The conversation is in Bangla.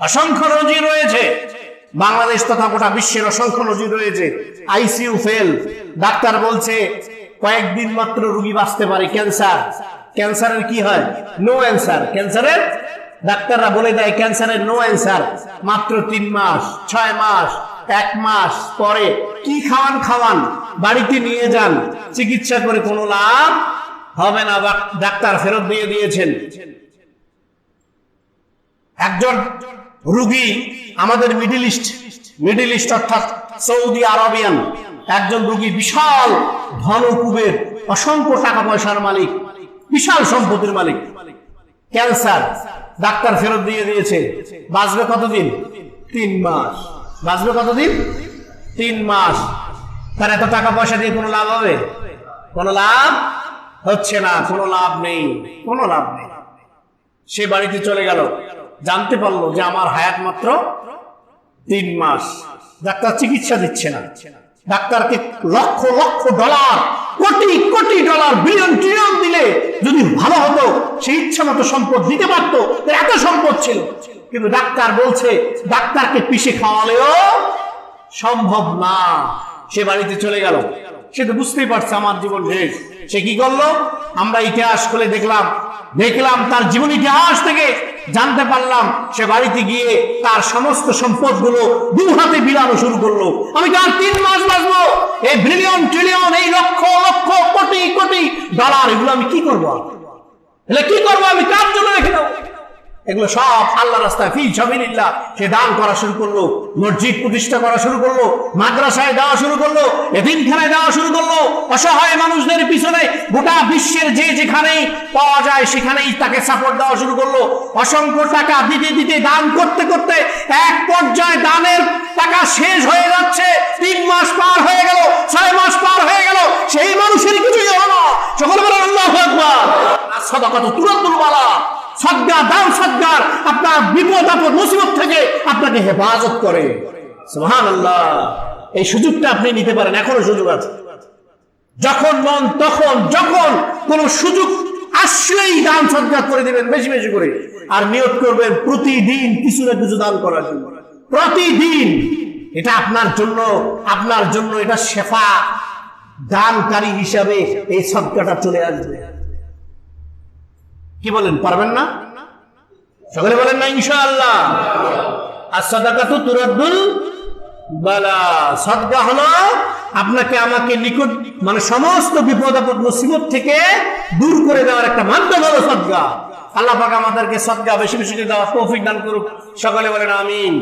অসংখ্য রোগী রয়েছে। বাংলাদেশ তথা গোটা বিশ্বের অসংখ্য রোগী রয়েছে। ICU fail. ডাক্তার বলছে, কয়েকদিন মাত্র রুগী বাঁচতে পারে। ক্যান্সার। ক্যান্সারের কি হয়? নো অ্যান্সার ক্যান্সারের? ডাক্তাররা বলে দেয়, ক্যান্সারের নো অ্যান্সার মাত্র তিন মাস, ছয় মাস, এক মাস পরে কি খাওয়ান খাওয়ান? বাড়িতে নিয়ে যান। চিকিৎসা করে কোনো লাভ হবে না। ডাক্তার ফেরত দিয়ে দিয়েছেন। একজন রুগী আমাদের মিডিল ইস্ট মিডিল ইস্ট অর্থাৎ সৌদি আরবিয়ান একজন রুগী বিশাল ধনকুবের অসংখ্য টাকা পয়সার মালিক, বিশাল সম্পত্তির মালিক। ক্যান্সার, ডাক্তার ফেরত দিয়ে দিয়েছে। বাঁচবে কতদিন? তিন মাস। বাঁচবে কতদিন? তিন মাস। তার এত টাকা পয়সা দিয়ে কোনো লাভ হবে? কোনো লাভ হচ্ছে না, কোনো লাভ নেই, কোনো লাভ নেই। সে বাড়িতে চলে গেল। জানতে পারল যে আমার হায়াত মাত্র তিন মাস। ডাক্তার চিকিৎসা দিচ্ছে না। ডাক্তারকে lakh lakh dollar, crore crore dollar billion trillion দিলে যদি ভালো হতো, সে ইচ্ছা মতো সম্পদ দিতে পারতো এত সম্পদ ছিল। কিন্তু ডাক্তার বলছে, ডাক্তারকে পিষে খাওয়ালেও সম্ভব না। সে বাড়িতে চলে গেল। সে তো বুঝতেই পারছে আমার জীবন শেষ। সে কি করল? আমরা ইতিহাস খুলে দেখলাম। দেখলাম তার জীবন ইতিহাস থেকে জানতে পারলাম সে বাড়িতে গিয়ে তার সমস্ত সম্পদগুলো দু হাতে বিলানো শুরু করল। আমি তার তিন মাস বাঁচবো? এই ব্রিলিয়ন ট্রিলিয়ন এই লক্ষ লক্ষ, কোটি কোটি ডলার এগুলো আমি কি করব? তাহলে কি করব? আমি কার জন্য রেখে দেবো? এগুলো সব আল্লাহ রাস্তায়, ফি সবিল্লাহ সে দান করা শুরু করল, মসজিদ প্রতিষ্ঠা করা শুরু করল, মাদ্রাসায় দেওয়া শুরু করল এদিনখানায় দেওয়া শুরু করল, অসহায় মানুষদের পিছনে গোটা বিশ্বের যে যেখানে পাওয়া যায় সেখানেই তাকে সাপোর্ট দেওয়া শুরু করল। অসংখ্য টাকা দিতে দিতে, দান করতে করতে এক পর্যায়ে দানের টাকা শেষ হয়ে যাচ্ছে। তিন মাস পার হয়ে গেল, ছয় মাস পার হয়ে গেল, সেই মানুষের কিছুই হলো না। সকল বলেন, আল্লাহ আকবার। সদাকত তুরাতুল বালা। সজ্ঞা দান সজ্ঞার আপনার বিপদ আপদ মুসিবত থেকে আপনাকে হেফাজত করে। সুহান আল্লাহ এই সুযোগটা আপনি নিতে পারেন, এখনও সুযোগ আছে। যখন মন, তখন, যখন কোন সুযোগ আসলেই দান সজ্ঞা করে দিবেন, বেশি বেশি করে। আর নিয়োগ করবেন প্রতিদিন কিছু না কিছু দান করার জন্য। প্রতিদিন। এটা আপনার জন্য আপনার জন্য এটা শেফা দানকারী হিসাবে এই সজ্ঞাটা চলে আসবে। কি বলেন, পারবেন না? সকলে বলেন না, ইনশাআল্লাহ। আর সদাকাতু তুরাদ্দুল বালা। সদকা হলো আপনাকে আমাকে নিকট মানে সমস্ত বিপদ আপদ মুসিবত থেকে দূর করে দেওয়ার একটা মাধ্যম হলো সদকা। আল্লাহ পাক আমাদেরকে সদকা বেশি বেশি করে দেওয়ার তৌফিক দান করুক। সকলে বলেন আমিন।